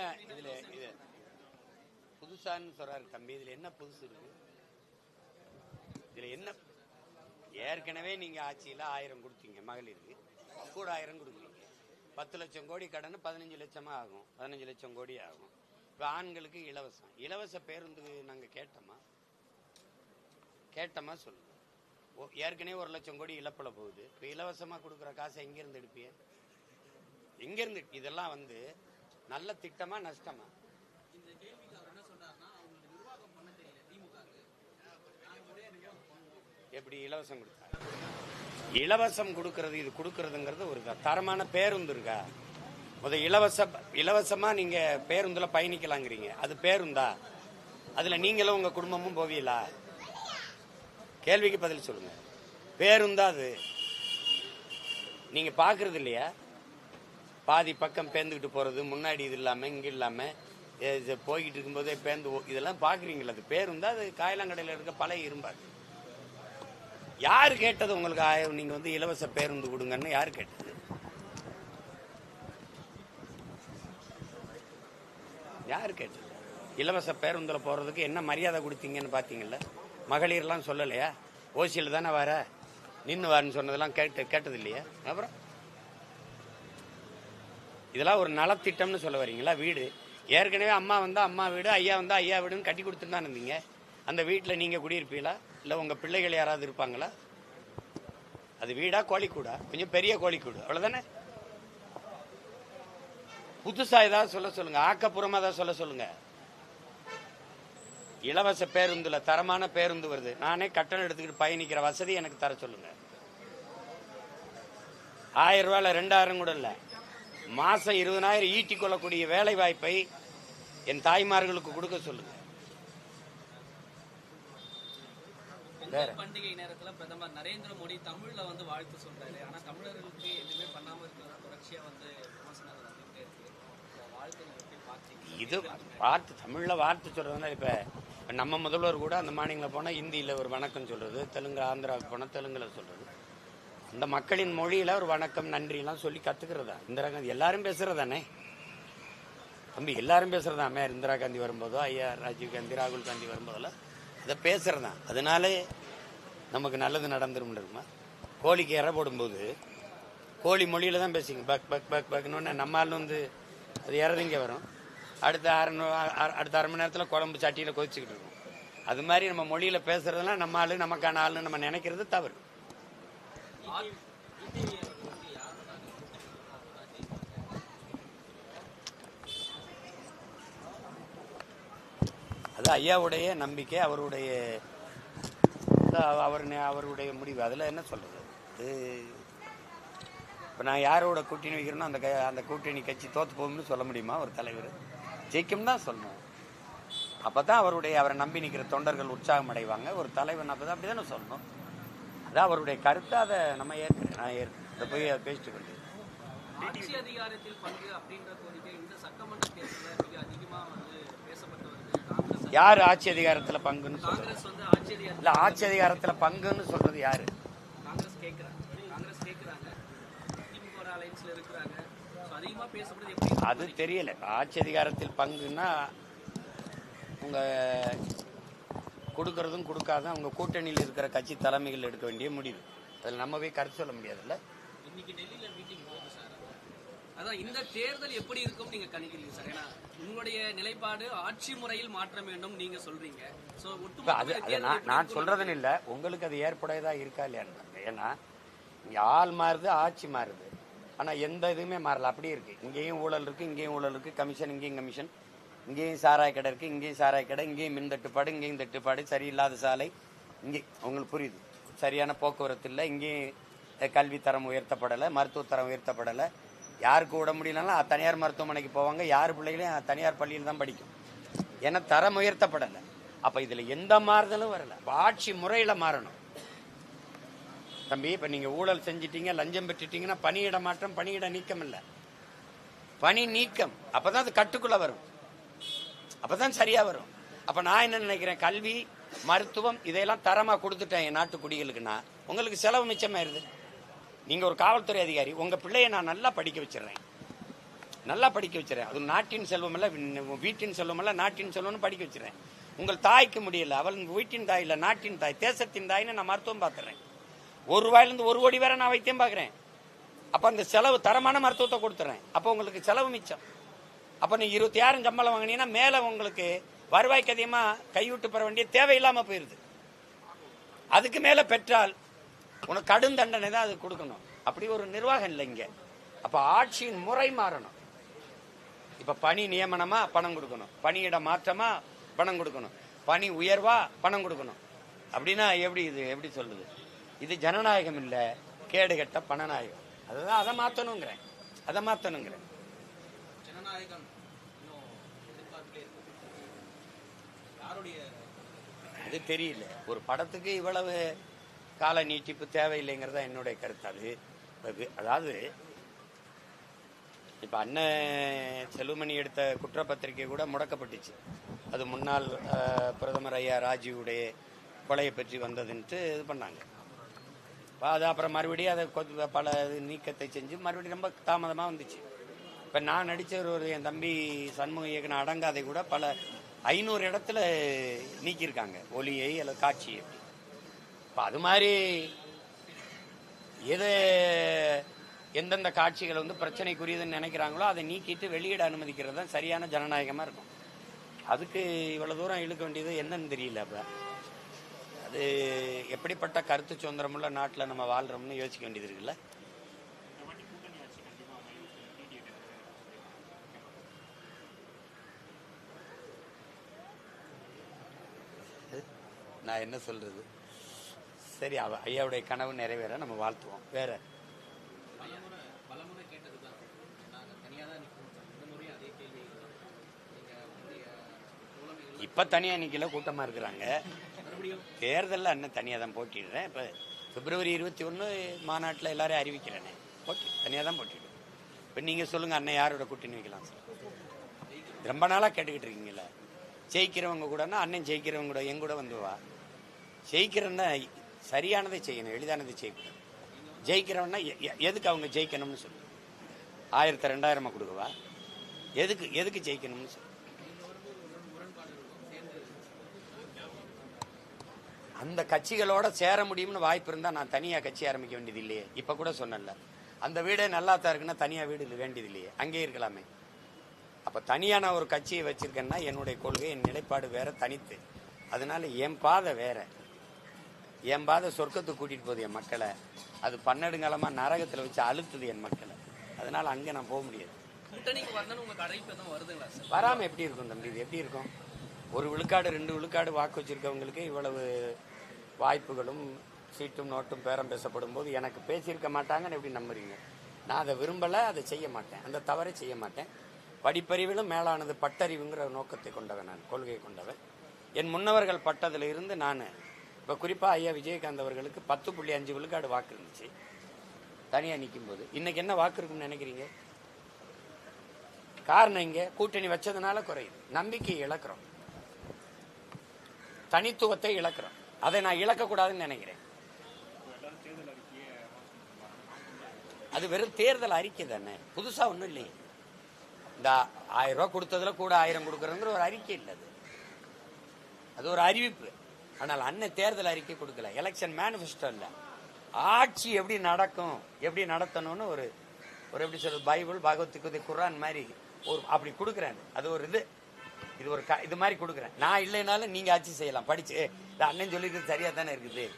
என்ன இதுல இது. புதுசான்னு சொல்றாரு தம்பி. இதுல என்ன புதுசு இருக்கு? இதுல என்ன? ஏற்கனவே நீங்க ஆட்சியில ஆயிரம் கொடுத்தீங்க மகளிருக்கு. கூட ஆயிரம் கொடுக்குறீங்க பத்து லட்சம் கோடி கடன் பதினஞ்சு லட்சமா ஆகும். பதினஞ்சு லட்சம் கோடி ஆகும். இப்ப ஆண்களுக்கு இலவசம். இலவச பேருந்து நாங்க கேட்டோமா? கேட்டோமா சொல்லுங்க ஓ, ஏற்கனவே ஒரு லட்சம் கோடி இழப்பில் போகுது. இப்ப இலவசமா கொடுக்குற காசை எங்க இருந்து எடுப்பீங்க? எங்க இருந்து இதெல்லாம் வந்து நல்ல திட்டமா நஷ்டமா? இந்த கேள்விக்கு அவர் என்ன சொல்றாருன்னா அவங்களுக்கு நிர்வாகம் பண்ண தெரியல திமுகவுக்கு. நாங்க முறையா நிர்வாகம் பண்ணுவோம் எப்படி இலவசம் கொடுத்தாங்க இலவசம் கொடுக்கறது இது கொடுக்கறதுங்கிறது ஒரு தரமான பேருந்து இருக்கா? முத இலவச இலவசமா நீங்க பேருந்துல பயணிக்கலாங்கிறீங்க. அது பேருந்தா? அதுல நீங்களும் உங்க குடும்பமும் போவீங்களா? கேள்விக்கு பதில் சொல்லுங்க. பேருந்தா அது? நீங்க பாக்குறது இல்லையா? பாதி பக்கம் பேந்துக்கிட்டு போறது முன்னாடி இது இல்லாம இங்க இல்லாம இது போய்கிட்டு இருக்கும்போதே பேருந்து இதெல்லாம் பாக்குறீங்களா அது பேருந்தா அது காயலாங்கடையில் இருக்க பழைய இரும்பாது யார் கேட்டது உங்களுக்கு ஆயிரம் நீங்க வந்து இலவச பேருந்து கொடுங்கன்னு யார் கேட்டது? யார் கேட்டது? இலவச பேருந்தில் போறதுக்கு என்ன மரியாதை கொடுத்தீங்கன்னு பாத்தீங்கல்ல மகளிர்லாம் சொல்லலையா? ஓசியில் தானே வர? நின்று வரன்னு சொன்னதெல்லாம் கேட்டு கேட்டது இல்லையா அப்புறம்? இதெல்லாம் ஒரு நலத்திட்டம்னு சொல்ல வரீங்களா? வீடு. ஏற்கனவே அம்மா வந்தா அம்மா வீடு ஐயா வந்தா ஐயா வீடுன்னு கட்டி கொடுத்துட்டு தான் இருந்தீங்க. அந்த வீட்டில் நீங்க குடியிருப்பீங்களா? இல்லை உங்க பிள்ளைகள் யாராவது இருப்பாங்களா? அது வீடா கோழிக்கூடா? கொஞ்சம் பெரிய கோழிக்கூடு. அவ்வளோதானே புதுசா ஏதாவது சொல்ல சொல்லுங்க. ஆக்கப்பூர்வமா ஏதாவது சொல்ல சொல்லுங்க. இலவச பேருந்துல தரமான பேருந்து வருது. நானே கட்டணம் எடுத்துக்கிட்டு பயணிக்கிற வசதி எனக்கு தர சொல்லுங்க. ஆயிரம் ரூபாயில ரெண்டாயிரம் கூட இல்லை. மாசம் இருபதாயிரம் ஈட்டிக் கொள்ளக்கூடிய வேலை வாய்ப்பை என் தாய்மார்களுக்கு கொடுக்க சொல்லுங்க. பண்டிகை நேரத்துல பிரதமர் நரேந்திர மோடி தமிழ்ல வந்து வாழ்த்து சொல்றாரு. ஆனா தமிழர்களுக்கு எதுவுமே பண்ணாம இருக்கிறதா தொடர்ச்சியா வந்து விமர்சனங்கள் வந்துட்டே இருக்கு. இந்த வாழ்த்து நீங்க எப்படி பார்த்தீங்க இது வார்த்தை தமிழ்ல வார்த்தை சொல்றதுனா இப்ப நம்ம முதல்வர் கூட அந்த மாநிலங்களில் போனா ஹிந்தியில ஒரு வணக்கம் சொல்றது தெலுங்கு ஆந்திராவுக்கு போனா தெலுங்குல சொல்றது. அந்த மக்களின் மொழியில ஒரு வணக்கம் நன்றி எல்லாம் சொல்லி கத்துக்கிறதா? இந்திரா காந்தி எல்லாரும் பேசுறதானே? தம்பி எல்லாரும் பேசுறதா மேயர் இந்திரா காந்தி வரும்போதோ ஐயா ராஜீவ் காந்தி ராகுல் காந்தி வரும்போதெல்லாம் இதை பேசுறதான் அதனாலே நமக்கு நல்லது நடந்துரும் இருக்குமா? கோழிக்கு இற போடும்போது கோழி மொழியில தான் பேசுங்க பக் பக் பக் பக்னு நம்ம ஆள் வந்து அது இறதிங்க வரும். அடுத்த அரை அ- அடுத்த அரை மணி நேரத்தில் குழம்பு சட்டியில் கொதிச்சுக்கிட்டு இருக்கும். அது மாதிரி நம்ம மொழியில் பேசுறதெல்லாம் நம்ம ஆள் நமக்கான ஆளுன்னு நம்ம நினைக்கிறது தவறு. அது ஐயாவுடைய நம்பிக்கை அவருடைய அவர் அவருடைய முடிவு. அதில் என்ன சொல்கிறது அது இப்போ நான் யாரோட கூட்டணி வைக்கிறேனோ அந்த க- அந்த கூட்டணி கட்சி தோத்து போகும்னு சொல்ல முடியுமா ஒரு தலைவர்? ஜெயிக்கும் தான் சொல்லணும் அப்போ தான் அவருடைய அவரை நம்பி நிற்கிற தொண்டர்கள் உற்சாகம் அடைவாங்க. ஒரு தலைவன் அப்போ தான் அப்படி தானே சொல்லணும். அதான் அவருடைய கருத்தை அதை நம்ம ஏற்கிறேன் நான் ஏற்கிறேன் இதை போய் பேசிட்டு கொண்டு ஆட்சி அதிகாரத்தில் பங்கு அப்படின்ற கோரிக்கை இந்த சட்டமன்ற தேர்தலில் மிக அதிகமா வந்து பேசப்பட்டு வருது காங்கிரஸ் யார் ஆட்சி அதிகாரத்தில் பங்குன்னு சொல்றது? இல்லை ஆட்சி அதிகாரத்தில் பங்குன்னு சொல்றது யாரு? அது தெரியல. ஆட்சி அதிகாரத்தில் பங்குன்னா உங்க கொடுக்கறதும் கொடுக்காதும் அவங்க கூட்டணியில் இருக்கிற கட்சி தலைமைகள் எடுக்க வேண்டிய முடிவு. அதில் நம்ம போய் கருத்து சொல்ல முடியாதுல்ல? இன்னைக்கு டெல்லியில மீட்டிங் போகுது சார். அதான் இந்த தேர்தல் எப்படி இருக்கும் நீங்க கணிக்கிறீங்க சார். ஏன்னா உங்களுடைய நிலைப்பாடு ஆட்சி முறையில் மாற்றம் வேண்டும் நீங்க சொல்றீங்க. சோ இப்ப அது நான்? சொல்றதுன்னு இல்லை. உங்களுக்கு அது ஏற்புடையதா இருக்கா இல்லையான்னு. ஏன்னா இங்க ஆள் மாறுது ஆட்சி மாறுது. ஆனா எந்த இதுவுமே மாறல. அப்படியே இருக்கு. இங்கேயும் ஊழல் இருக்கு இங்கேயும் ஊழல் இருக்கு கமிஷன் இங்கேயும் கமிஷன். இங்கேயும் சாராய கடை இருக்கு இங்கேயும் சாராய கடை இங்கேயும் மின் தட்டுப்பாடு இங்கேயும் தட்டுப்பாடு சரியில்லாத சாலை. இங்கே உங்களுக்கு புரியுது. சரியான போக்குவரத்து இல்லை இங்கேயும் கல்வி தரம் உயர்த்தப்படலை மருத்துவ தரம் உயர்த்தப்படலை. யாருக்கு விட முடியலன்னா தனியார் மருத்துவமனைக்கு போவாங்க. யார் பிள்ளைகளையும் தனியார் பள்ளியில் தான் படிக்கும். ஏன்னா தரம் உயர்த்தப்படலை. அப்போ இதில் எந்த மாறுதலும் வரல. ஆட்சி முறையில் மாறணும். தம்பி இப்போ நீங்கள் ஊழல் செஞ்சிட்டீங்க லஞ்சம் பெற்றுட்டீங்கன்னா பணியிட மாற்றம் பணியிட நீக்கம் இல்லை. பணி நீக்கம். அப்பதான் அது கட்டுக்குள்ளே வரும். அப்பதான் சரியா வரும். அப்ப நான் என்ன நினைக்கிறேன்? கல்வி மருத்துவம் இதையெல்லாம் தரமா கொடுத்துட்டேன் என் நாட்டு குடிகளுக்குன்னா உங்களுக்கு செலவு மிச்சமாயிருது. நீங்க ஒரு காவல்துறை அதிகாரி உங்க பிள்ளைய நான் நல்லா படிக்க வச்சிடறேன். நல்லா படிக்க வச்சிடறேன். அது நாட்டின் செல்வம் அல்ல வீட்டின் செல்வம் அல்ல நாட்டின் செல்வம்னு படிக்க வச்சிடறேன். உங்கள் தாய்க்கு முடியல அவள் வீட்டின் தாய் இல்ல நாட்டின் தாய் தேசத்தின் தாய்னு நான் மருத்துவம் பார்த்துறேன் ஒரு ரூபாயிலேருந்து ஒரு கோடி வேற நான் வைத்தியம் பார்க்குறேன். அப்ப அந்த செலவு தரமான மருத்துவத்தை கொடுத்துறேன் அப்போ உங்களுக்கு செலவு மிச்சம். அப்போ நீ இருபத்தி ஆயிரம் சம்பளம் வாங்கினீங்கன்னா மேலே உங்களுக்கு வருவாய்க்கு அதிகமாக கைவிட்டு பெற வேண்டிய தேவையில்லாமல் போயிருது. அதுக்கு மேலே பெற்றால் உனக்கு கடும் தண்டனை தான் அது கொடுக்கணும். அப்படி ஒரு நிர்வாகம் இல்லை இங்கே. அப்போ ஆட்சியின் முறை மாறணும். இப்போ பணி நியமனமா பணம் கொடுக்கணும். பணியிட மாற்றமா பணம் கொடுக்கணும். பணி உயர்வா பணம் கொடுக்கணும். அப்படின்னா எப்படி இது? எப்படி சொல்லுது இது ஜனநாயகம் இல்லை. கேடுகட்ட பணநாயகம். அதுதான் அதை மாற்றணுங்கிறேன் அதை மாற்றணுங்கிறேன் ஜனநாயகம். இன்னும் எதிர்பார்ப்பிலே இருக்கு யாருடைய அது தெரியல. ஒரு படத்துக்கு இவ்வளவு கால நீட்டிப்பு தேவையில்லைங்கிறது தான் என்னுடைய கருத்து. அது அதாவது இப்ப அண்ணன் செல்வமணி எடுத்த குற்றப்பத்திரிக்கை கூட முடக்கப்பட்டுச்சு. அது முன்னாள் பிரதமர் ஐயா ராஜீவுடைய கொலையை பற்றி வந்ததுன்ட்டு இது பண்ணாங்க. அது அப்புறம் மறுபடியும் அதை பல நீக்கத்தை செஞ்சு மறுபடியும் ரொம்ப தாமதமாக வந்துச்சு. இப்போ நான் நடித்த ஒரு என் தம்பி சண்முக இயக்குன அடங்காதை கூட பல ஐநூறு இடத்துல நீக்கியிருக்காங்க. ஒலியை அல்லது காட்சியை. இப்போ அது மாதிரி எது எந்தெந்த காட்சிகள் வந்து பிரச்சனைக்குரியதுன்னு நினைக்கிறாங்களோ அதை நீக்கிட்டு வெளியிட அனுமதிக்கிறது தான் சரியான ஜனநாயகமாக இருக்கும். அதுக்கு இவ்வளோ தூரம் இழுக்க வேண்டியது என்னன்னு தெரியல அப்போ. அது எப்படிப்பட்ட கருத்து சுதந்திரமுள்ள நாட்டில் நம்ம வாழ்கிறோம்னு யோசிக்க வேண்டியது இருக்குல்ல. நான் என்ன சொல்றது? சரி அவ ஐயாவுடைய கனவு நிறைவேற நம்ம வாழ்த்துவோம். வேற? இப்ப தனியா நிக்கல கூட்டமா இருக்கிறாங்க. தேர்தலில் அண்ணன் தனியாக தான் போட்டிடுறேன். இப்போ பிப்ரவரி இருபத்தி ஒன்று மாநாட்டில் எல்லாரையும் அறிவிக்கிறேனே. போட்டி தனியாக தான் போட்டிடுவேன் இப்போ நீங்கள் சொல்லுங்கள் அண்ணன் யாரோட கூட்டணி வைக்கலாம் சார்? ரொம்ப நாளாக கேட்டுக்கிட்டு இருக்கீங்களே ஜெயிக்கிறவங்க கூடனா அண்ணன் ஜெயிக்கிறவங்க கூட என் கூட வந்து வா. ஜெயிக்கிறன்னா சரியானதை செய்யணும் எளிதானதை செய்யக்கூடாது. ஜெயிக்கிறவன்னா எ- எதுக்கு அவங்க ஜெயிக்கணும்னு சொல்லு. ஆயிரத்தி ரெண்டாயிரமா கொடுக்கவா? எதுக்கு எதுக்கு ஜெயிக்கணும்னு சொல்லு. அந்த கட்சிகளோட சேர முடியும்னு வாய்ப்பு இருந்தா நான் தனியா கட்சி ஆரம்பிக்க வேண்டியது இல்லையே. இப்ப கூட சொன்னேன்ல. அந்த வீடே நல்லா தான் இருக்குன்னா தனியா வீடு இல்லை வேண்டியது இல்லையே. அங்கேயே இருக்கலாமே. அப்ப தனியா நான் ஒரு கட்சியை வச்சிருக்கேன்னா என்னுடைய கொள்கை என் நிலைப்பாடு வேற தனித்து. அதனால என் பாதை வேற. என் பாதை சொர்க்கத்துக்கு கூட்டிட்டு போகுது என் மக்களை. அது பன்னெடுங்காலமா நரகத்துல வச்சு அழுத்துது என் மக்களை. அதனால அங்க நான் போக முடியாது. கூட்டணிக்கு வரணும்னு உங்களுக்கு அழைப்பு எதுவும் வருதுங்களா சார்? வராம எப்படி இருக்கும் தம்பி? இது எப்படி இருக்கும்? ஒரு விழுக்காடு ரெண்டு விழுக்காடு வாக்கு வச்சிருக்கவங்களுக்கு இவ்வளவு வாய்ப்புகளும் சீட்டும் நோட்டும் பேரம் பேசப்படும் போது எனக்கு பேசியிருக்க மாட்டாங்கன்னு எப்படி நம்புறீங்க? நான் அதை விரும்பல அதை செய்ய மாட்டேன். அந்த தவறை செய்ய மாட்டேன். படிப்பறிவிலும் மேலானது பட்டறிவுங்கிற நோக்கத்தை கொண்டவன் நான் கொள்கையை கொண்டவன். என் முன்னவர்கள் பட்டதுல இருந்து நான் இப்போ குறிப்பாக ஐயா விஜயகாந்த் அவர்களுக்கு பத்து புள்ளி அஞ்சு விழுக்காடு வாக்கு இருந்துச்சு. தனியா நிற்கும் போது இன்னைக்கு என்ன வாக்கு இருக்குன்னு நினைக்கிறீங்க? காரணம் இங்கே கூட்டணி வச்சதுனால குறையுது. நம்பிக்கை இழக்கிறோம். தனித்துவத்தை இழக்கிறோம். அதை நான் இழக்கக்கூடாதுன்னு நினைக்கிறேன். அது வெறும் தேர்தல் அறிக்கை தானே. புதுசா ஒண்ணும் இல்லையே. இந்த ஆயிரம் ரூபா கொடுத்ததுல கூட ஆயிரம் கொடுக்கறங்கிற ஒரு அறிக்கை இல்லை அது. அது ஒரு அறிவிப்பு. ஆனால் அண்ணன் தேர்தல் அறிக்கை கொடுக்கல. எலெக்ஷன் மேனிஃபெஸ்டோ இல்ல. ஆட்சி எப்படி நடக்கும் எப்படி நடத்தணும்னு ஒரு ஒரு எப்படி சொல்றது பைபிள் பகவத்துக்கு குரான் மாதிரி ஒரு அப்படி கொடுக்குறேன். அது ஒரு இது. இது ஒரு க- இது மாதிரி கொடுக்குறேன். நான் இல்லைனாலும் நீங்க ஆட்சி செய்யலாம். படிச்சு இந்த அண்ணன் சொல்லிக்கிறது சரியா தானே இருக்குது.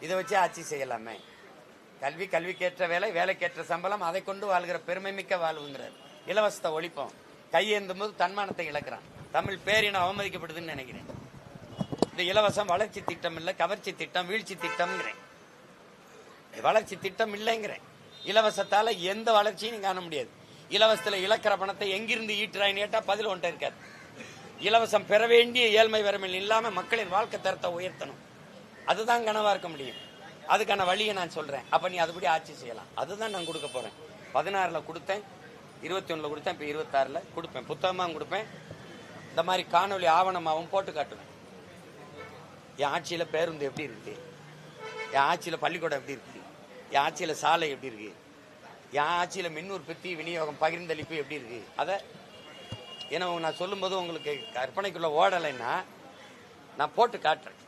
இதை வச்சு ஆட்சி செய்யலாமே. கல்வி கல்விக்கேற்ற வேலை வேலைக்கேற்ற சம்பளம் அதை கொண்டு வாழ்கிற பெருமை மிக்க வாழ்வுங்கிறார். இலவசத்தை ஒழிப்போம். கையேந்தும் போது தன்மானத்தை இழக்கிறான். தமிழ் பேரினம் அவமதிக்கப்படுதுன்னு நினைக்கிறேன். இந்த இலவசம் வளர்ச்சி திட்டம் இல்லை கவர்ச்சி திட்டம் வீழ்ச்சி திட்டம்ங்கிறேன். வளர்ச்சி திட்டம் இல்லைங்கிறேன். இலவசத்தால எந்த வளர்ச்சியும் காண முடியாது. இலவசத்தில் இழக்கிற பணத்தை எங்கிருந்து ஈட்டுறான்னு கேட்டால் பதில் ஒன்றை இருக்காது. இலவசம் பெற வேண்டிய ஏழ்மை வரமில் இல்லாமல் மக்களின் வாழ்க்கை தரத்தை உயர்த்தணும். அதுதான் கனவாக இருக்க முடியும். அதுக்கான வழியை நான் சொல்கிறேன் அப்போ நீ அதுபடி ஆட்சி செய்யலாம். அதுதான் நான் கொடுக்க போகிறேன் பதினாறில் கொடுத்தேன். இருபத்தி ஒன்றில் கொடுத்தேன். இப்போ இருபத்தாறில் கொடுப்பேன். புத்தகமாகவும் கொடுப்பேன். இந்த மாதிரி காணொளி ஆவணமாகவும் போட்டு காட்டுவேன். என் ஆட்சியில பேருந்து எப்படி இருக்கு? என் ஆட்சியில பள்ளிக்கூடம் எப்படி இருக்கு? என் ஆட்சியில சாலை எப்படி இருக்கு? என் ஆட்சியில் மின் உற்பத்தி விநியோகம் பகிர்ந்தளிப்பு எப்படி இருக்கு? அதை ஏன்னா நான் சொல்லும்போது உங்களுக்கு கற்பனைக்குள்ள ஓடலைன்னா நான் போட்டு காட்டுறேன்.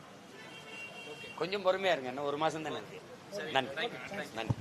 கொஞ்சம் பொறுமையா இருங்க இன்னும் ஒரு மாசம் தானே இருக்கு நன்றி. நன்றி.